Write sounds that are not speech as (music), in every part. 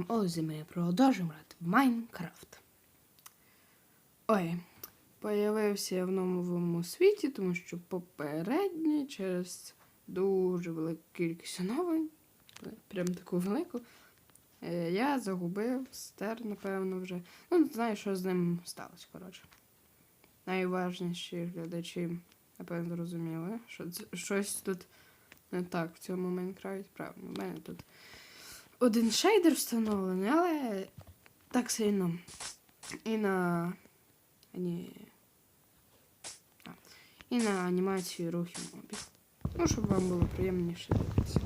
Ем, Ось ми продовжуємо грати в Майнкрафт. Ой, появився я в новому світі, тому що попередній через дуже велику кількість оновлень, прям таку велику, е, я загубив стер, напевно, вже. Ну, не знаю, що з ним сталося, коротше. Найважніші глядачі, напевно, зрозуміли, що щось тут не так в цьому Майнкрафті. Правильно, в мене тут один шейдер встановлений, але так сильно. І на. Ні. А, і на анімацію рухів мобів. Ну, щоб вам було приємніше дивитися.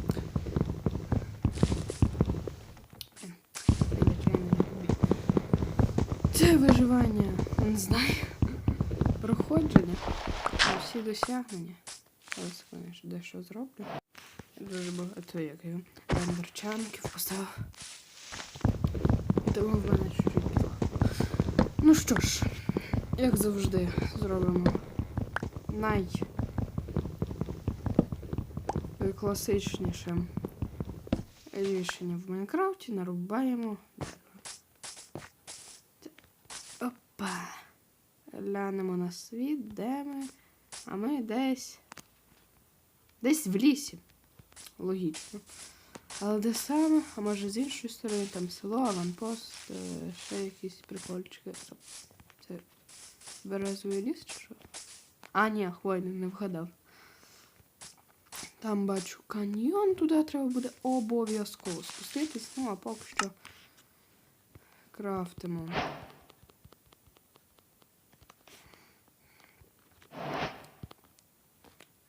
Це виживання, не знаю. Проходження. Всі досягнення. Зараз, конечно, дещо зроблю. Дуже багато як його рендерчанків поставив. Тому в мене чуть-чуть. Ну що ж, як завжди, зробимо най класичніше рішення в Майнкрафті, нарубаємо. Опа. Глянемо на світ, де ми. А ми десь. Десь в лісі. Логічно. Але де саме, а може з іншої сторони, там село, аванпост, е, ще якісь прикольчики. Це березовий ліс чи що? А, ні, хвойний, не вгадав. Там бачу каньйон, туди треба буде обов'язково спуститись. Ну, а поки що крафтимо.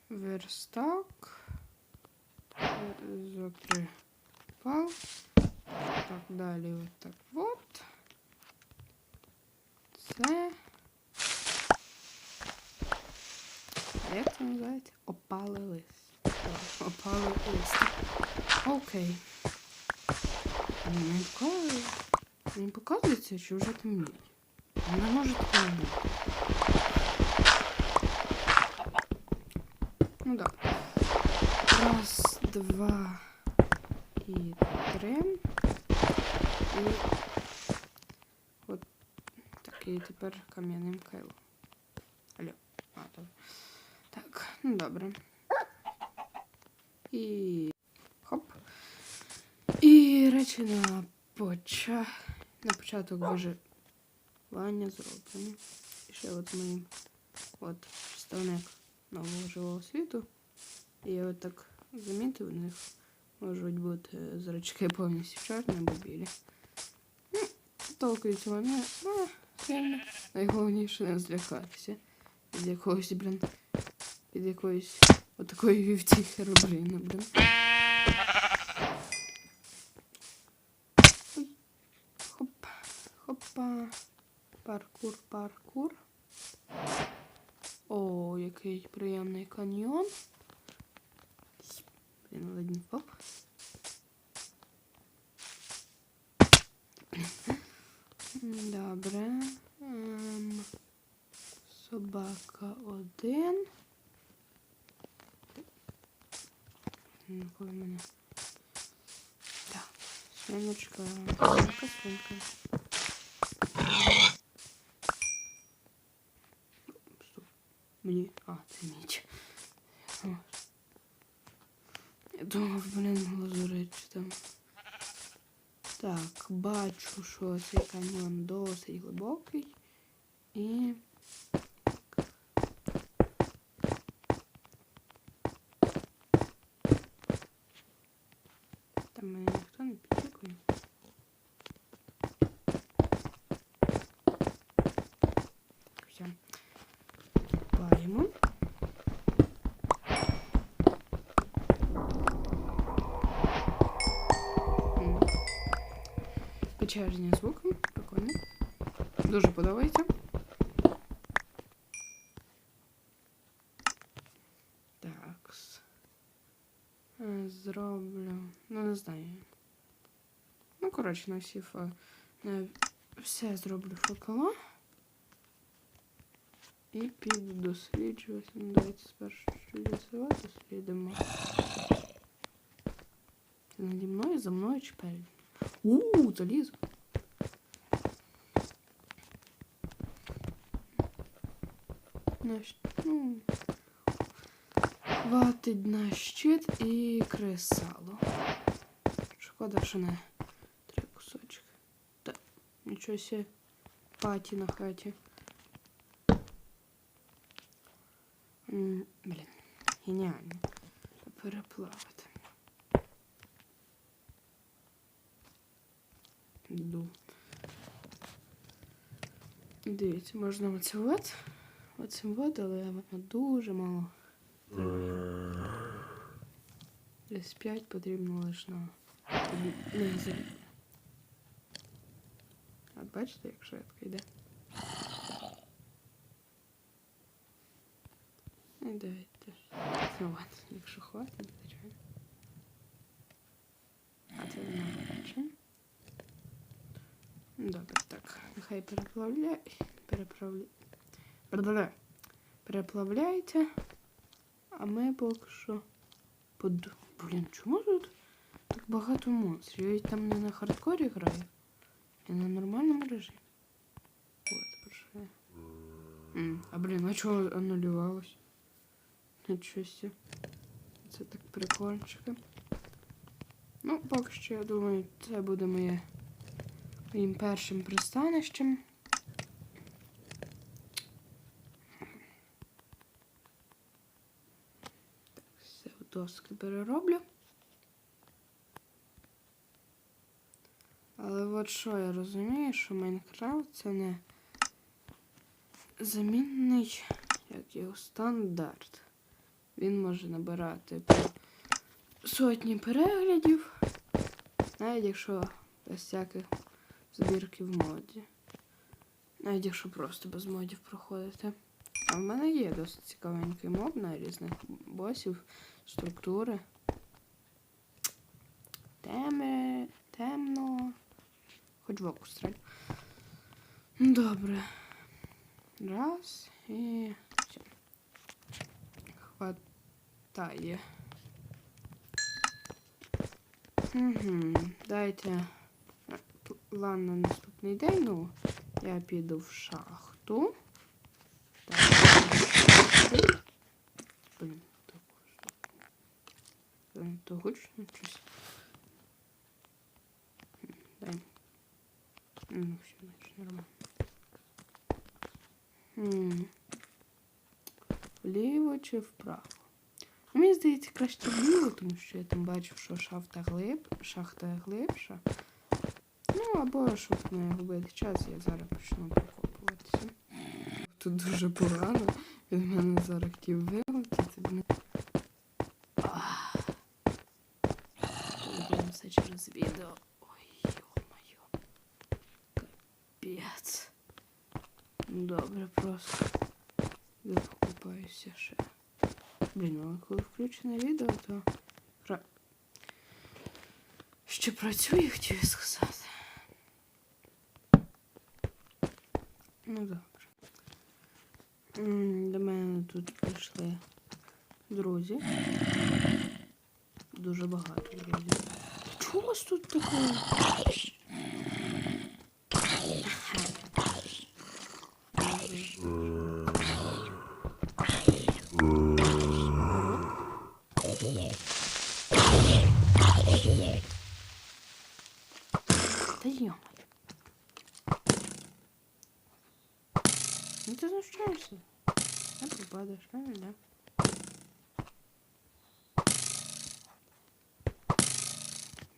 Верстак. Закрипав. Так, далі от так от. Це. А Як це називається? Опалий лист. Так, лист. Окей. Показує. Не показується, чи вже темніє? Не може такого бути. Ну да. Раз, два і три. І от такий тепер кам'яним кайлом. Алло. А, добре. Так, ну добре. І. Хоп. І речі на поча... на початок виживання зроблені. І ще от моїм от представник нового живого світу. І от так замітив, у них можуть бути зрачки повністю чорні або білі. Ну, толку від ну, сильно. Найголовніше не злякатися. Від якогось, блін, від якоїсь отакої вівці херобрини, блін. Ой. Хоп, хопа. Паркур, паркур. О, який приємний каньйон. Ледь не. Добре. Ем, собака один. Ну, коли мене. Так, свиночка, свинка, свинка. Мені. А, це ніч. О. Я думав, блін, глазурить там. Так, бачу, що цей каньйон досить глибокий. І. Печерні звуки. Прикольно. Дуже подобається. Так. Зроблю. Ну, не знаю. Ну, коротше, на всі фа... на все зроблю факела. І піду досліджувати. Ну, давайте спершу. Це наді мною, за мною чи перед? У, залізо. Наш, ну, хватить на щит і кресало. Шкода, що не три кусочки. Та, нічого себе. Паті на хаті. Блін, геніально. Переплавити. Йду. Дивіться, можна. Оцим от, але дуже мало. Десь 5 потрібно лише на залізо. От бачите, як швидко йде. І давайте. Ну от, якщо хватить, звичайно. А це не бачить. Добре, так. Нехай переплавляє. Переплавляє. Переплавляйте. А ми поки що. Под... Блін, чому тут так багато монстрів? Я там не на хардкорі граю. Я на нормальному режимі. От, перше. М, А блін, а чого анулювалось? Нічого себе. Це так прикольчики. Ну, поки що, я думаю, це буде моє моїм першим пристанищем. Все в доски перероблю. Але от що я розумію, що Майнкрафт це не замінний, як його стандарт. Він може набирати сотні переглядів, навіть якщо без всяких збірки в моді. Навіть якщо просто без модів проходити. А в мене є досить цікавенький моб на різних босів, структури. Теме, темно. Хоч в оку стрель. Добре. Раз і все. Хватає. Угу. Дайте план на наступний день. Ну, я піду в шахту. Так. Блін, то гучно щось. Дай. Ну, все, значить, нормально. Вліво чи вправо? Мені здається, краще вліво, тому що я там бачу, що шахта глиб, шахта глибша. Ну, або щоб не губити час, я зараз почну прокопуватися. Тут дуже погано. Він мене зараз хотів вилетіти. Все через відео. Ой, йо-моє. Капець. Ну, Добре, просто. Я покупаюся ще. Блін, але коли включене відео, то ще працює, хотів сказати. Ну добре. До мене тут прийшли друзі. Дуже багато друзів. Чого у вас тут таке? Та йомай. Ну ти знущаєшся. Не попадеш, правильно, да?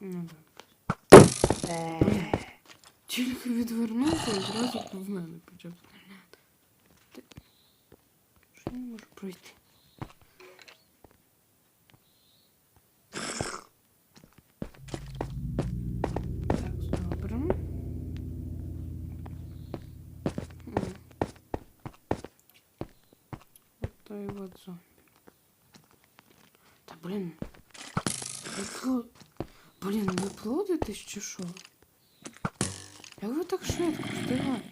Ну да. Тільки відвернувся і зразу в мене почав стріляти. Ти- Що я не можу пройти? От той от зомбі. Та блін. Ви пло... Блін, ви плодитесь чи що? Як ви так швидко встигаєте?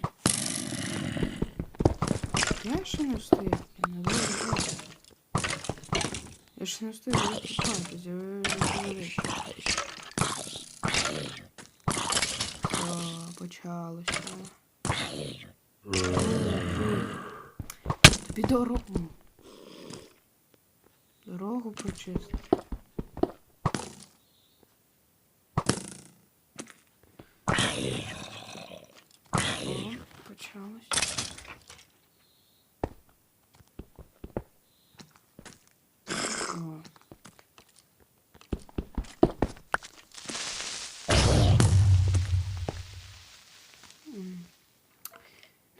Я ще не встиг, я не вижу. Я ще не встиг викупатися, ви вже говорите. почалося. Тобі дорогу. Дорогу почалось.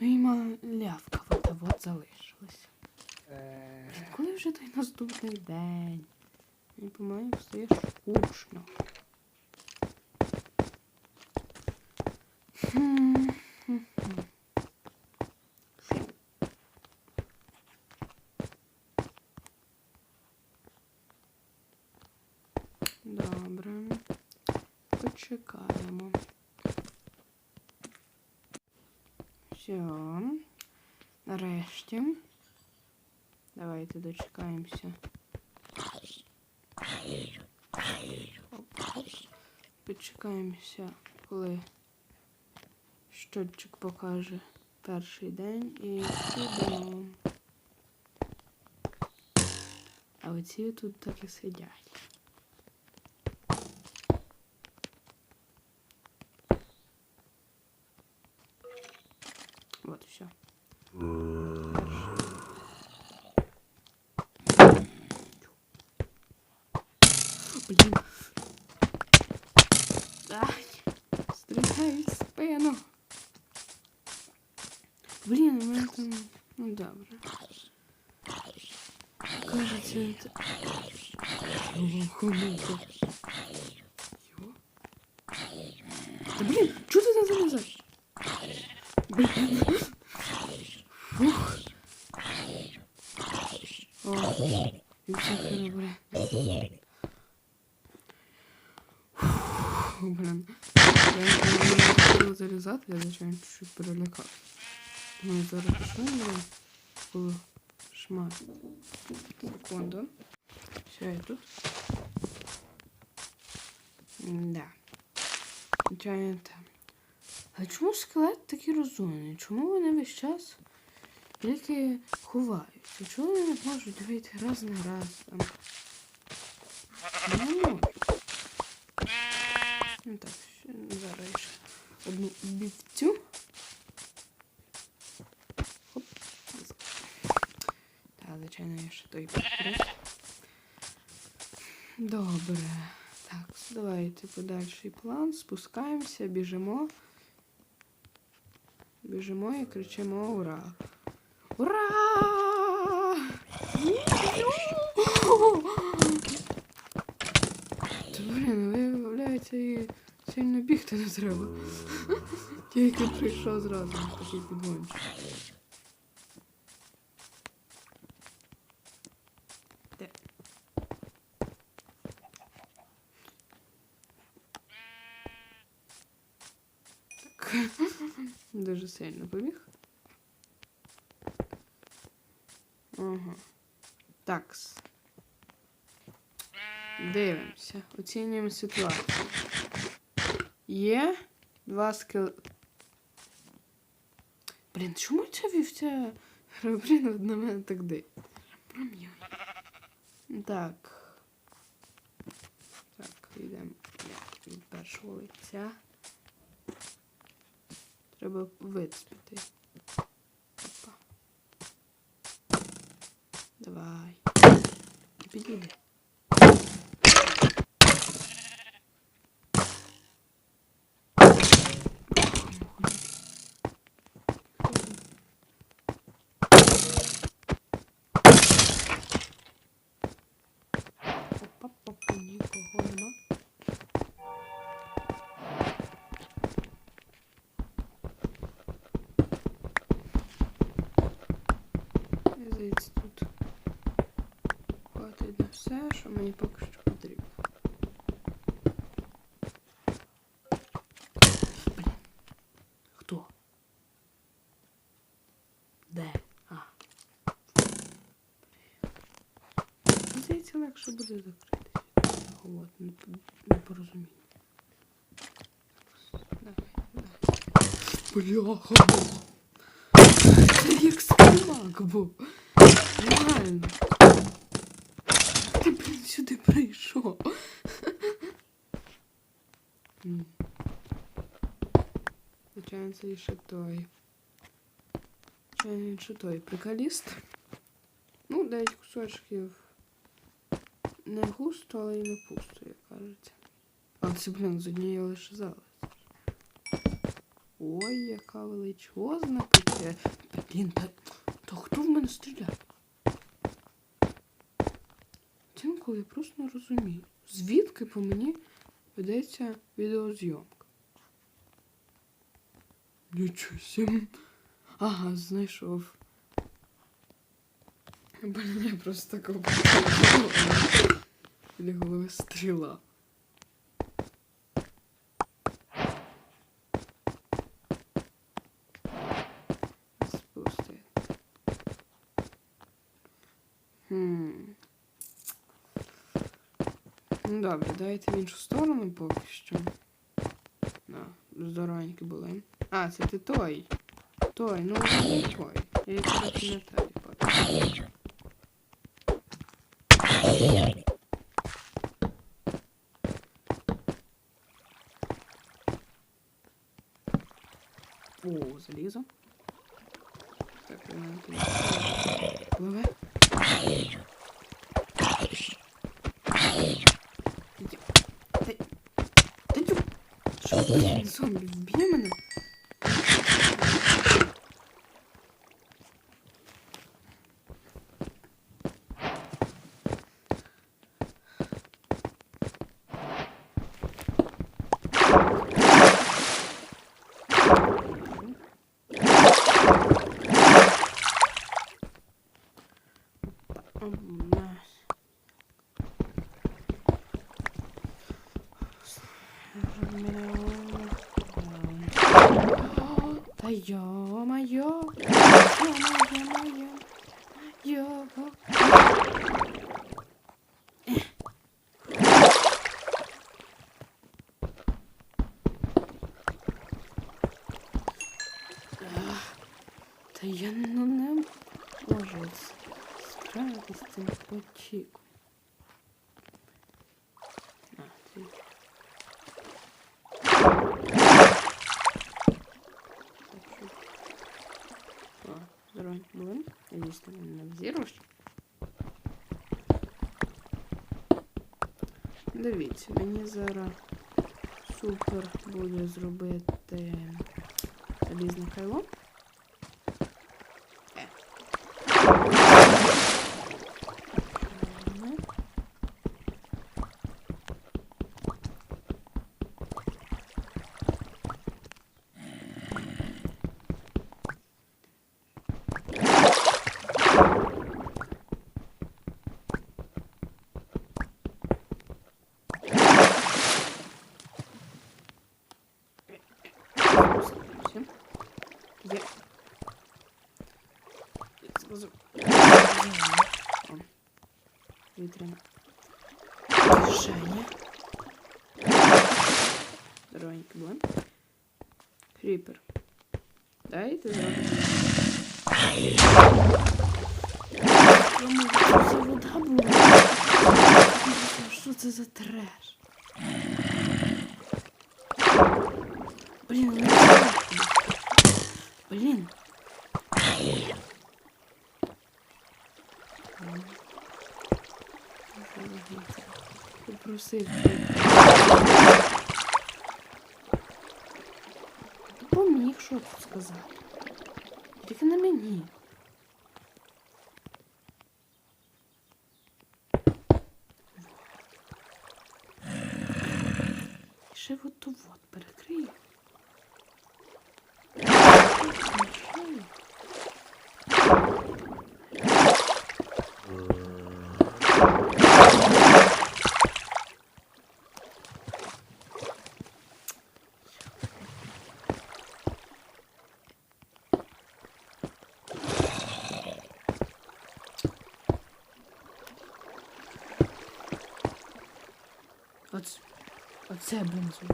Ну і малявка от от залишилась. Коли вже той наступний день? Мені помаленьку стає скучно. Хм, хм, хм. Добре. Почекаємо. Все. Нарешті. Давайте дочекаємося. Почекаємося, коли щотчик покаже перший день і підемо. А оці тут так і сидять. Вот и все. Блин. Ай, стріляють в спину. Блін, у мене там. Ну добре. Кажется, это... Да блин, что ты там залезаешь? Блин. Фух. О, і все. Фух, блін. Я не хотіла залізати, я звичайно чуть перелякав. Ну, зараз почнемо. О, шмат. Секунду. Все, я тут. Да. Звичайно, там. А чому скелет такі розумні? Чому вони весь час тільки ховаються? Чому вони не можуть вийти раз на раз там? Не можуть. Ну так, зараз ще одну бівцю. Хоп. Так, звичайно, я ще той портрет. Добре. Так, давайте подальший план. Спускаємося, біжимо. Біжимо і кричимо ура! Ура! Та, блін, виявляється, і сильно бігти не треба. Тільки прийшов зразу на такий підгончик. Де? (laughs) Дуже сильно побіг. Ага. Такс. Дивимося. Оцінюємо ситуацію. Є два скел... Блін, чому ця вівця Блін, на мене так? Пром'яне. Так. Так, йдемо від першого лиця. Треба вицепити. Опа. Давай. Підійди. Що мені поки що потрібно. Блін. Хто? Де? А. Здається, легше буде закритися. От, непорозуміння. Бляха. Це як співак був. Реально. Сюди прийшов. Це ще той. Ще той приколіст. Ну, 9 кусочків. Не густо, але і не пусто, як кажеться. А це, блін, з однієї лише залез. Ой, яка величезна печера. Блін, та, та хто в мене стріляє? Це інколи я просто не розумію. Звідки по мені ведеться відеозйомка? Нічого сім. Ага, знайшов. Блін, я просто такого Біля голови стріла. Добре, давайте в іншу сторону поки що. На, здоровенькі були. А, це ти той. Той, ну не той. Я не той бачу. О, залізо. Так, я тобі. Пливе. Я- Та та тю. Що ти, зомбі, вб'є мене? Та ё-моё, ё-моё, ё Та я ну не можу справитися з цим потіком. здорово, блин. Надеюсь, ты меня не взірвеш. Дивіться, мені зараз супер буде зробити залізне кайло. Вітряна. Кишеня. Здоровенький були. Кріпер. Дайте зробимо. Чому це вода була? Що це за треш? Блін, ну Блін. Попросив. Поміг, що тут сказати. Тільки на мені. Ще от то вот перекрию. Нічого. Оце бензин.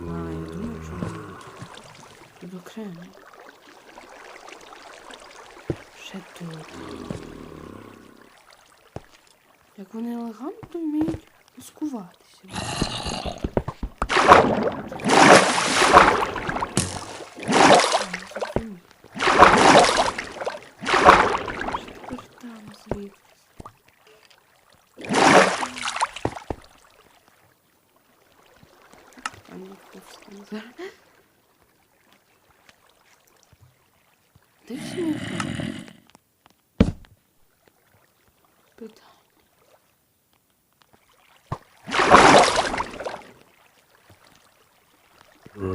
А, я тут окремо. Ще тут. Як вони елегантно вміють маскуватися.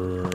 for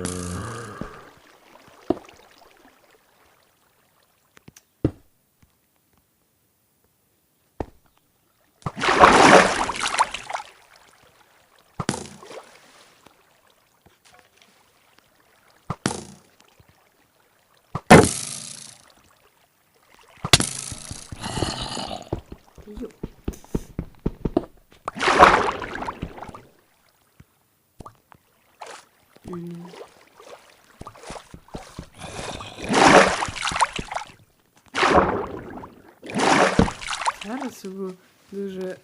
це було дуже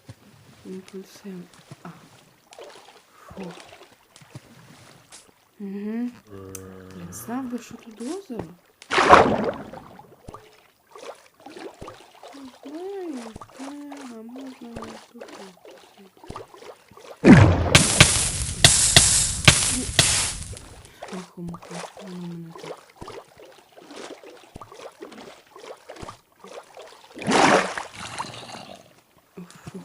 імпульсивно. А. Фу. Угу. Я знав би, що тут озеро. Не знаю, де, а можна тут. Страхом воно мене так. Фух.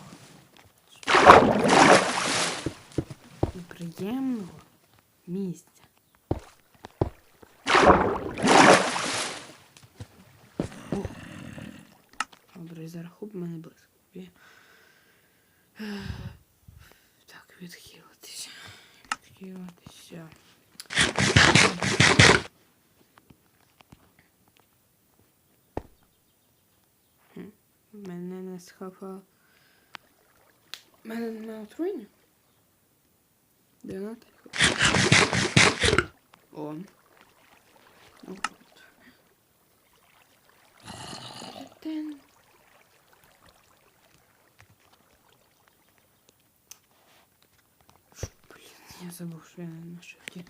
Неприємного місця. О. Добре, зараз хоп мене близько. Є. Так, відхилитися. Хм, Мене не схапало. Мене не отруєння? Де вона? О. Ну, от. Тин. Ш, Блін, я забув, що на шифті.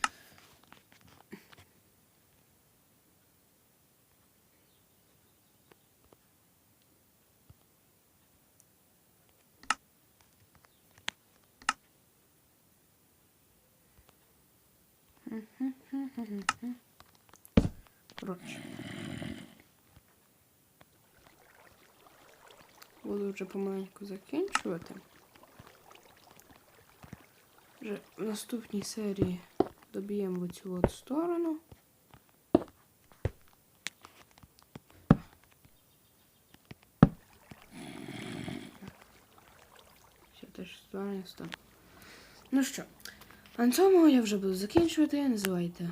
Коротше. Буду вже помаленьку закінчувати. Вже в наступній серії доб'ємо цю сторону. Ще теж сторони сторону. Ну що, на цьому я вже буду закінчувати. Називайте.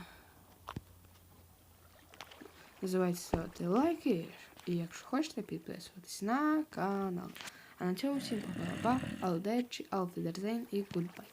Називайте ставити лайки. І якщо хочете, підписуватись на канал. А на цьому всім па-па-па, алдечі, алфідерзейн і гудбай.